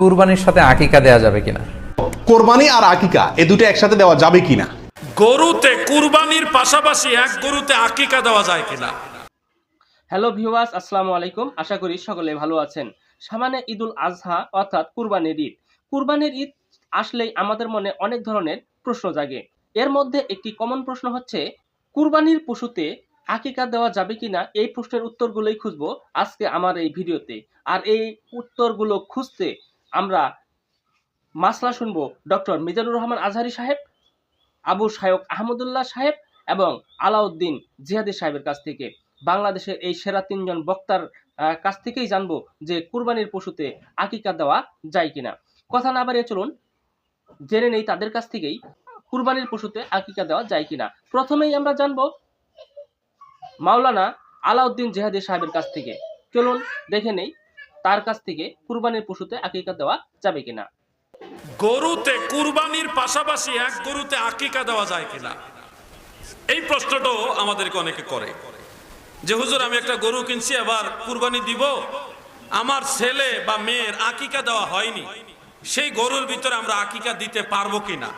কুরবানির সাথে আকিকা দেয়া যাবে কিনা? কোরবানি আর আকিকা এ দুটো একসাথে দেওয়া যাবে কিনা? গরুতে কুরবানির পাশাপাশি এক গরুতে আকিকা দেওয়া যায় কিনা? হ্যালো ভিউয়ার্স আসসালামু আলাইকুম। আশা করি সকলে ভালো আছেন। সামনে ঈদুল আজহা অর্থাৎ কুরবানির ঈদ। কুরবানির ঈদ আসলেই আমাদের মনে অনেক ধরনের প্রশ্ন জাগে। এর মধ্যে একটি কমন প্রশ্ন হচ্ছে কুরবানির পশুতে আকিকা দেওয়া যাবে কিনা? এই প্রশ্নের উত্তরগুলোই খুঁজবো আজকে আমার এই ভিডিওতে। আর এই উত্তরগুলো খুঁজতে আমরা মাসলা শুনব ডক্টর মিজানুর রহমান আজহারি সাহেব, আবু শায়ক আহমদুল্লাহ সাহেব এবং আলাউদ্দিন জিহাদি সাহেবের কাছ থেকে। বাংলাদেশের এই সেরা তিনজন বক্তার কাছ থেকেই জানব যে কুরবানির পশুতে আকিকা দেওয়া যায় কিনা। কথা না বাড়িয়ে চলুন, জেনে নেই তাদের কাছ থেকেই কুরবানির পশুতে আকিকা দেওয়া যায় কিনা। প্রথমেই আমরা জানব মাওলানা আলাউদ্দিন জেহাদি সাহেবের কাছ থেকে। চলুন, দেখে নেই তার কাছ থেকে কুরবানির পশুতে আকিকা দেওয়া যাবে কিনা? গরুতে কুরবানির পাশাপাশি এক গরুতে আকিকা দেওয়া যায় কিনা? এই প্রশ্নটাও আমাদেরকে অনেকে করে। যে হুজুর, আমি একটা গরু কিনছি, এবার কুরবানি দিব। আমার ছেলে বা মেয়ের আকিকা দেওয়া হয়নি। সেই গরুর ভিতরে আমরা আকিকা দিতে পারব কিনা?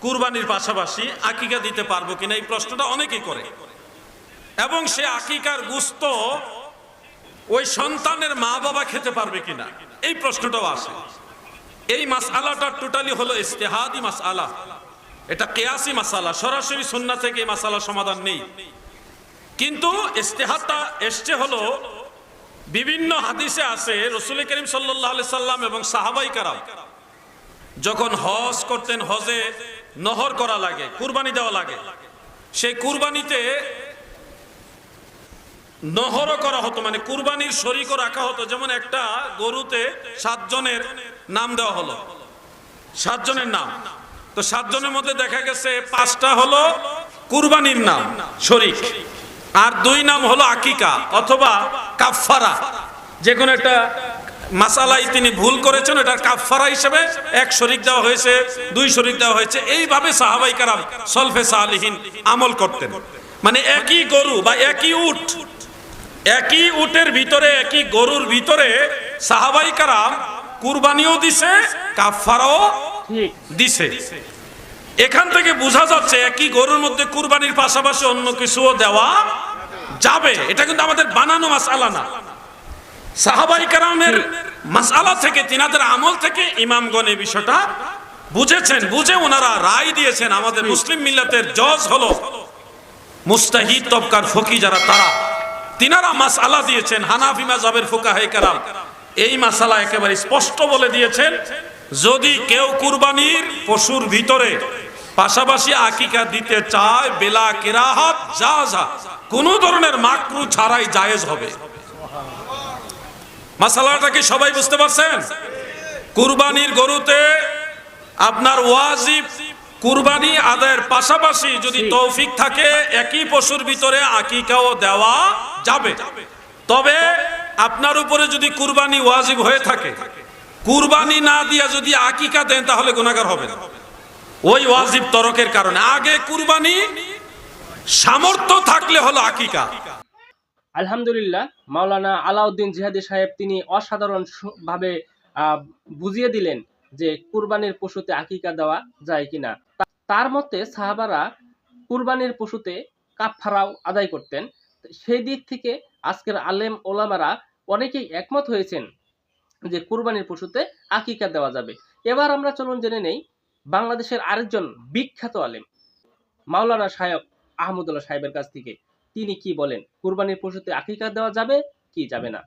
কুরবানির পাশাপাশি আকিকা দিতে পারব কিনা? এই প্রশ্নটা অনেকেই করে। এবং সে আকিকার গুস্ত ওই সন্তানের মা বাবা খেতে পারবে কিনা? এই প্রশ্নটাও আসে এই মাসআলাটা টোটালি হলো ইস্তেহাদি মাসআলা। এটা কেয়াসি মাসালা সরাসরি সুন্না থেকে এই মাসালা সমাধান নেই। কিন্তু ইস্তেহাদটা এসছে হলো বিভিন্ন হাদিসে আছে রসুল করিম সাল্লাহ আলি সাল্লাম এবং সাহাবাই কারাম যখন হজ করতেন, হজে নহর করা লাগে, কুরবানি দেওয়া লাগে। সেই কুরবানিতে নহরও করা হতো মানে কুরবানির শরিকও রাখা হতো, যেমন একটা গরুতে সাতজনের নাম দেওয়া হলো। সাতজনের নাম। তো সাতজনের মধ্যে দেখা গেছে পাঁচটা হলো কুরবানির নাম, শরিক। আর দুই নাম হলো আকিকা অথবা কাফফারা। যে কোনো একটা মাসালাই তিনি ভুল করেছেন, এটার কাফফারা হিসেবে এক শরিক দেওয়া হয়েছে, দুই শরিক দেওয়া হয়েছে। এইভাবে সাহাবাই কারাম সলফে সাহালিহীন আমল করতেন। মানে একই গরু বা একই উট একই উটের ভিতরে একই গরুর ভিতরে সাহাবাই কারাম কুরবানিও দিছে কাফারাও দিছে। এখান থেকে বোঝা যাচ্ছে একই গরুর মধ্যে কুরবানির পাশাপাশি অন্য কিছুও দেওয়া যাবে। এটা কিন্তু আমাদের বানানো মাসালা না। সাহাবাই কারামের মাসালা থেকে তিনাদের আমল থেকে ইমামগণ এই বিষয়টা বুঝেছেন। বুঝে ওনারা রায় দিয়েছেন আমাদের মুসলিম মিল্লাতের জজ হলো মুস্তাহিদ তবকার ফকি যারা তারা। তিনারা মাসালা দিয়েছেন, হানাফি মাযহাবের ফুকাহে কারাম। এই মাসালা একেবারে স্পষ্ট বলে দিয়েছেন, যদি কেউ কুরবানির পশুর ভিতরে পাশাপাশি আকিকা দিতে চায়, বেলা কেরাহাত, যা যা, কোন ধরনের মাকরু ছাড়াই জায়েজ হবে। মাসালাটা কি সবাই বুঝতে পারছেন? কুরবানির গরুতে আপনার ওয়াজিব কুরবানি আদায়ের পাশাপাশি যদি তৌফিক থাকে একই পশুর ভিতরে আকিকাও দেওয়া যাবে। তবে আপনার উপরে যদি কুরবানি ওয়াজিব হয়ে থাকে কুরবানি না দিয়া যদি আকিকা দেন তাহলে গুণাগার হবে ওই ওয়াজিব তরকের কারণে। আগে কুরবানি সামর্থ্য থাকলে হলো আকিকা। আলহামদুলিল্লাহ মাওলানা আলাউদ্দিন জিহাদি সাহেব তিনি অসাধারণ ভাবে বুঝিয়ে দিলেন যে কুরবানির পশুতে আকিকা দেওয়া যায় কিনা। তার মতে সাহাবারা কুরবানির পশুতে কাফফারাও আদায় করতেন। সেই দিক থেকে আজকের আলেম ওলামারা অনেকেই একমত হয়েছেন যে কুরবানির পশুতে আকিকা দেওয়া যাবে। এবার আমরা চলুন জেনে নেই বাংলাদেশের আরেকজন বিখ্যাত আলেম, মাওলানা শায়ক আহমদুল্লাহ সাহেবের কাছ থেকে। তিনি কি বলেন, কুরবানির পশুতে আকিকা দেওয়া যাবে কি যাবে না?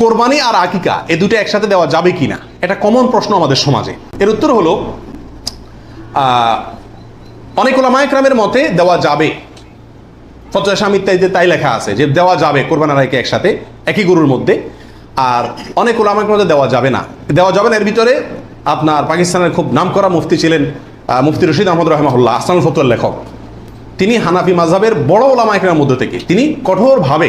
কোরবানি আর আকিকা, এ দুটো একসাথে দেওয়া যাবে কিনা? এটা কমন প্রশ্ন আমাদের সমাজে। এর উত্তর হলো অনেক ওলামায়করামের মতে দেওয়া যাবে। ফতোয়া স্বামী ইত্যাদিতে তাই লেখা আছে, যে দেওয়া যাবে, কোরবান আকিকা একসাথে, একই গরুর মধ্যে। আর অনেক ওলামায়কের মধ্যে দেওয়া যাবে না। দেওয়া যাবে না, এর ভিতরে আপনার পাকিস্তানের খুব নামকরা মুফতি ছিলেন মুফতি রশিদ আহমদ রহমাহুল্লাহ আসলাম ফতুয়ার লেখক। তিনি হানাফি মাযহাবের বড় ওলামা একরামের মধ্যে থেকে, তিনি কঠোরভাবে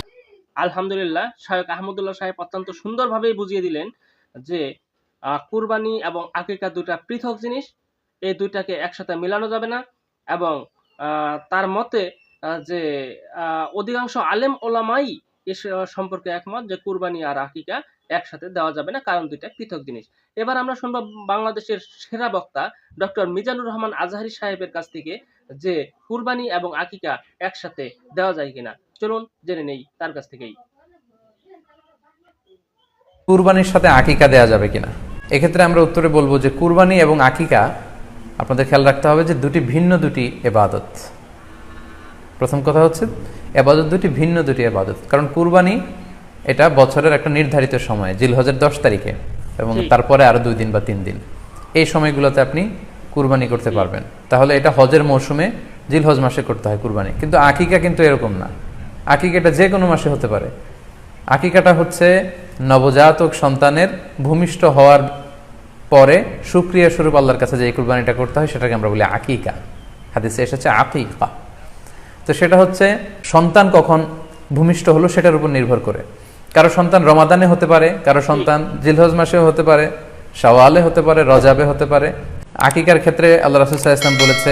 আলহামদুলিল্লাহ শায়ক আহমদুল্লাহ সাহেব অত্যন্ত সুন্দরভাবেই বুঝিয়ে দিলেন যে কুরবানি এবং আকিকা দুটা পৃথক জিনিস, এই দুইটাকে একসাথে মেলানো যাবে না এবং তার মতে যে অধিকাংশ আলেম ওলামাই এ সম্পর্কে একমত যে, কুরবানি আর আকিকা একসাথে দেওয়া যাবে না, কারণ দুইটা পৃথক জিনিস। এবার আমরা শুনব বাংলাদেশের সেরা বক্তা ডক্টর মিজানুর রহমান আজহারি সাহেবের কাছ থেকে যে, কুরবানি এবং আকিকা একসাথে দেওয়া যায় কিনা। চলুন জেনে নেই তার কাছ থেকেই। কুরবানির সাথে আকিকা দেয়া যাবে কিনা? এক্ষেত্রে আমরা উত্তরে বলব যে কুরবানি এবং আকিকা আপনাদের খেয়াল রাখতে হবে যে দুটি ভিন্ন দুটি এবাদত। প্রথম কথা হচ্ছে এবাদত দুটি ভিন্ন দুটি এবাদত। কারণ কুরবানি এটা বছরের একটা নির্ধারিত সময় জিলহজের দশ তারিখে এবং তারপরে আরও দুই দিন বা তিন দিন। এই সময়গুলোতে আপনি কুরবানি করতে পারবেন। তাহলে এটা হজের মৌসুমে জিলহজ মাসে করতে হয় কুরবানি। কিন্তু আকিকা কিন্তু এরকম না। আকিকাটা যে কোনো মাসে হতে পারে। আকিকাটা হচ্ছে নবজাতক সন্তানের ভূমিষ্ঠ হওয়ার পরে সুক্রিয়া স্বরূপ আল্লাহর কাছে যে কুরবানিটা করতে হয়, সেটাকে আমরা বলি আকিকা। হাদিসে এসেছে আকিকা। তো সেটা হচ্ছে সন্তান কখন ভূমিষ্ঠ হলো সেটার উপর নির্ভর করে। কারও সন্তান রমাদানে হতে পারে, কারও সন্তান জিলহজ মাসেও হতে পারে, শাওয়ালে হতে পারে, রজাবে হতে পারে। আকিকার ক্ষেত্রে আল্লাহ রাসুল্লাহ ইসলাম বলেছে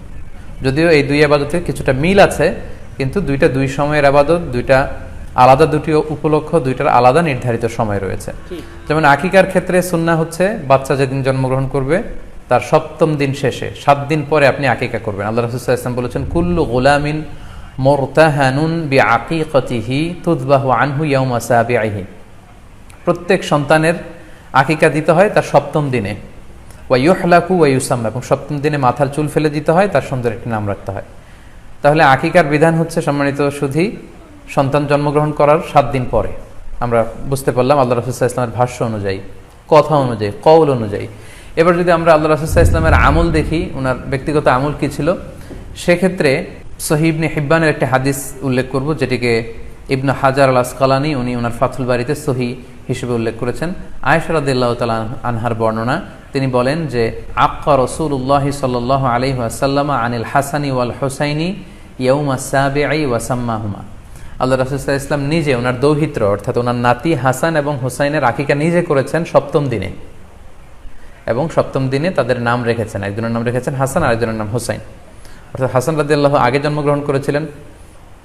যদিও এই দুই আবাদতে কিছুটা মিল আছে কিন্তু দুইটা দুই সময়ের আবাদত দুইটা আলাদা দুটি উপলক্ষ দুইটার আলাদা নির্ধারিত সময় রয়েছে। যেমন আকিকার ক্ষেত্রে সুন্না হচ্ছে বাচ্চা যেদিন জন্মগ্রহণ করবে তার সপ্তম দিন শেষে সাত দিন পরে আপনি আকিকা করবেন। আল্লাহ রসুল্লাহ ইসলাম বলেছেন কুল্লু গোলামিন মোরতাহানুন বি আকিকতিহি তুদবাহু আনহু ইয়াউমা সাবিআহি প্রত্যেক সন্তানের আকিকা দিতে হয় তার সপ্তম দিনে। ওয়াইহলাকু ওয়াইউসাম এবং সপ্তম দিনে মাথার চুল ফেলে দিতে হয়, তার সুন্দর একটি নাম রাখতে হয়। তাহলে আকিকার বিধান হচ্ছে সম্মানিত সুধী, সন্তান জন্মগ্রহণ করার সাত দিন পরে। আমরা বুঝতে পারলাম আল্লাহ রসুল্লাহ ইসলামের ভাষ্য অনুযায়ী, কথা অনুযায়ী, কৌল অনুযায়ী। এবার যদি আমরা আল্লাহ রসুল্লাহ ইসলামের আমল দেখি ওনার ব্যক্তিগত আমল কী ছিল, সেক্ষেত্রে সহিবনে হিব্বানের একটি হাদিস উল্লেখ করব, যেটিকে ইবনু হাজার আল আসকালানি উনি ওনার ফাথুল বাড়িতে সহি হিসেবে উল্লেখ করেছেন। আয়সরাদিল্লাহ তালা আনহার বর্ণনা তিনি বলেন যে, আক্কা রসুল্লাহ সাল আলহি আসাল্লামা আনিল হাসানি ওয়াল হোসাইনি ইয়ৌমা সাবেআই ওয়াসাম্মাহুমা। আল্লাহ রাসুল্লাহ ইসলাম নিজে ওনার দৌহিত্র, অর্থাৎ ওনার নাতি হাসান এবং হুসাইনের আকিকা নিজে করেছেন সপ্তম দিনে। এবং সপ্তম দিনে তাদের নাম রেখেছেন। একজনের নাম রেখেছেন হাসান আর একজনের নাম হোসাইন। অর্থাৎ হাসান রাদিয়াল্লাহ আগে জন্মগ্রহণ করেছিলেন।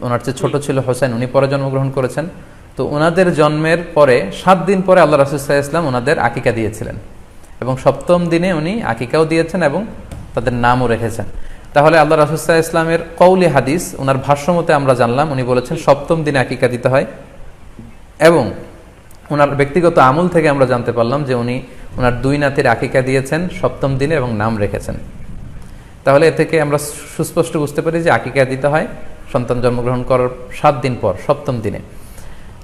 ওনার চেয়ে ছোট ছিল হোসেন উনি পরে জন্মগ্রহণ করেছেন। তো ওনাদের জন্মের পরে, সাত দিন পরে আল্লাহ রাসুল্লাহ ইসলাম ওনাদের আকিকা দিয়েছিলেন। এবং সপ্তম দিনে উনি আকিকাও দিয়েছেন এবং তাদের নামও রেখেছেন। তাহলে আল্লাহ রাসুল্লাহ ইসলামের কৌলি হাদিস ওনার ভাষ্যমতে আমরা জানলাম, উনি বলেছেন সপ্তম দিনে আকিকা দিতে হয় এবং ওনার ব্যক্তিগত আমল থেকে আমরা জানতে পারলাম যে উনি ওনার দুই নাতির আকিকা দিয়েছেন, সপ্তম দিনে এবং নাম রেখেছেন। তাহলে এ থেকে আমরা সুস্পষ্ট বুঝতে পারি যে আকিকা দিতে হয়, সন্তান জন্মগ্রহণ করার সাত দিন পর, সপ্তম দিনে।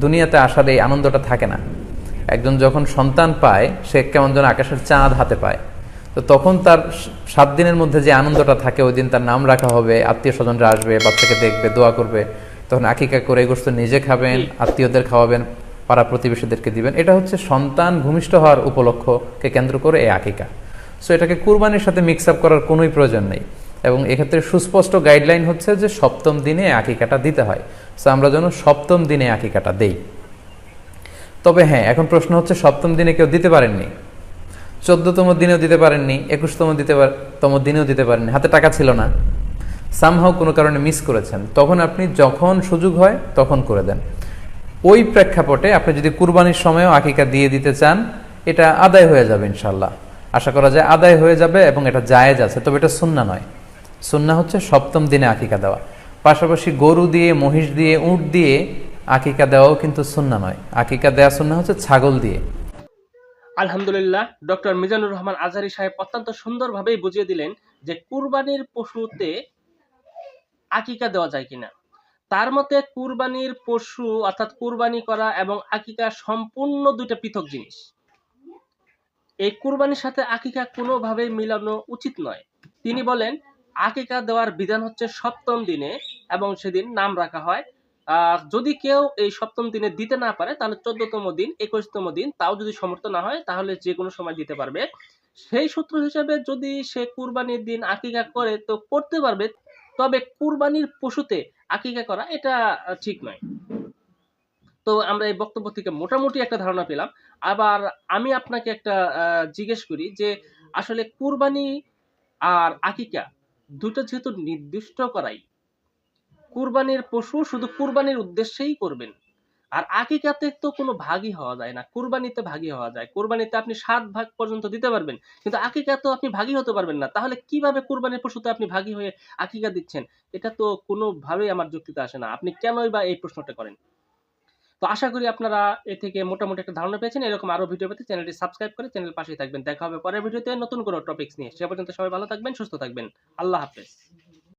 দুনিয়াতে আসার এই আনন্দটা থাকে না। একজন যখন সন্তান পায়, সে কেমন যেন আকাশের চাঁদ হাতে পায়। তো তখন তার সাত দিনের মধ্যে যে আনন্দটা থাকে, ওই দিন তার নাম রাখা হবে আত্মীয় স্বজনরা আসবে, বাচ্চাকে দেখবে, দোয়া করবে। তখন আকিকা করে এই গোস্ত নিজে খাবেন, আত্মীয়দের খাওয়াবেন, পাড়া প্রতিবেশীদেরকে দিবেন। এটা হচ্ছে সন্তান ভূমিষ্ঠ হওয়ার উপলক্ষকে কেন্দ্র করে এই আকিকা। সো এটাকে কুরবানির সাথে মিক্স আপ করার কোনোই প্রয়োজন নেই। এবং এক্ষেত্রে সুস্পষ্ট গাইডলাইন হচ্ছে যে সপ্তম দিনে আকিকাটা দিতে হয়। সো আমরা যেন সপ্তম দিনে আকিকাটা দেই। তবে হ্যাঁ এখন প্রশ্ন হচ্ছে, সপ্তম দিনে কেউ দিতে পারেননি? চোদ্দতম দিনেও দিতে পারেননি, একুশতম দিতে তম দিনেও দিতে পারেননি, হাতে টাকা ছিল না। সামহাও কোনো কারণে মিস করেছেন। তখন আপনি যখন সুযোগ হয়, তখন করে দেন। ওই প্রেক্ষাপটে আপনি যদি কুরবানির সময়ও আকিকা দিয়ে দিতে চান, এটা আদায় হয়ে যাবে ইনশাল্লাহ আশা করা যায় আদায় হয়ে যাবে এবং এটা জায়েজ আছে, তবে এটা সুন্না নয়। সুন্না হচ্ছে সপ্তম দিনে আকিকা দেওয়া। পাশাপাশি গরু দিয়ে, মহিষ দিয়ে, উট দিয়ে আকিকা দেওয়াও কিন্তু সুন্না নয়। আকিকা দেওয়া সুন্না হচ্ছে ছাগল দিয়ে। আলহামদুলিল্লাহ, ডক্টর মিজানুর রহমান আজহারি সাহেব অত্যন্ত সুন্দরভাবেই বুঝিয়ে দিলেন যে কুরবানির পশুতে আকিকা দেওয়া যায় কিনা। তার মতে কুরবানির পশু অর্থাৎ কুরবানি করা এবং আকিকা সম্পূর্ণ দুইটা পৃথক জিনিস। এই কুরবানির সাথে আকিকা কোনোভাবেই মিলানো উচিত নয়। তিনি বলেন আকিকা দেওয়ার বিধান হচ্ছে সপ্তম দিনে এবং সেদিন নাম রাখা হয়। যদি কেউ এই সপ্তম দিনে দিতে না পারে, তাহলে চোদ্দতম দিন, একুশতম দিন, তাও যদি সমর্থ না হয়, তাহলে যে কোনো সময় দিতে পারবে। সেই সূত্র হিসেবে যদি সে কুরবানির দিন আকিকা করে, তো করতে পারবে। তবে কুরবানির পশুতে আকিকা করা, এটা ঠিক নয়। তো আমরা এই বক্তব্য থেকে মোটামুটি একটা ধারণা পেলাম। আবার আমি আপনাকে একটা জিজ্ঞেস করি যে, আসলে কুরবানি আর আকিকা দুটো যেহেতু নির্দিষ্ট করাই, কুরবানির পশু শুধু কুরবানির উদ্দেশ্যেই করবেন। আর আকিকাতে তো কোনো ভাগই হওয়া যায় না, কুরবানিতে ভাগই হওয়া যায়। কুরবানিতে আপনি সাত ভাগ পর্যন্ত দিতে পারবেন, কিন্তু আকিকা তো আপনি ভাগই হতে পারবেন না। তাহলে কীভাবে কুরবানির পশুতে আপনি ভাগী হয়ে আকিকা দিচ্ছেন? এটা তো কোনোভাবেই আমার যুক্তিতে আসে না। আপনি কেনই বা এই প্রশ্নটা করেন? তো আশা করি আপনারা এ থেকে মোটামুটি একটা ধারণা পেয়েছেন। এরকম আরও ভিডিও পেতে চ্যানেলটি সাবস্ক্রাইব করে চ্যানেল পাশেই থাকবেন। দেখা হবে পরের ভিডিওতে নতুন কোনো টপিকস নিয়ে। সে পর্যন্ত সবাই ভালো থাকবেন, সুস্থ থাকবেন। আল্লাহ হাফেজ।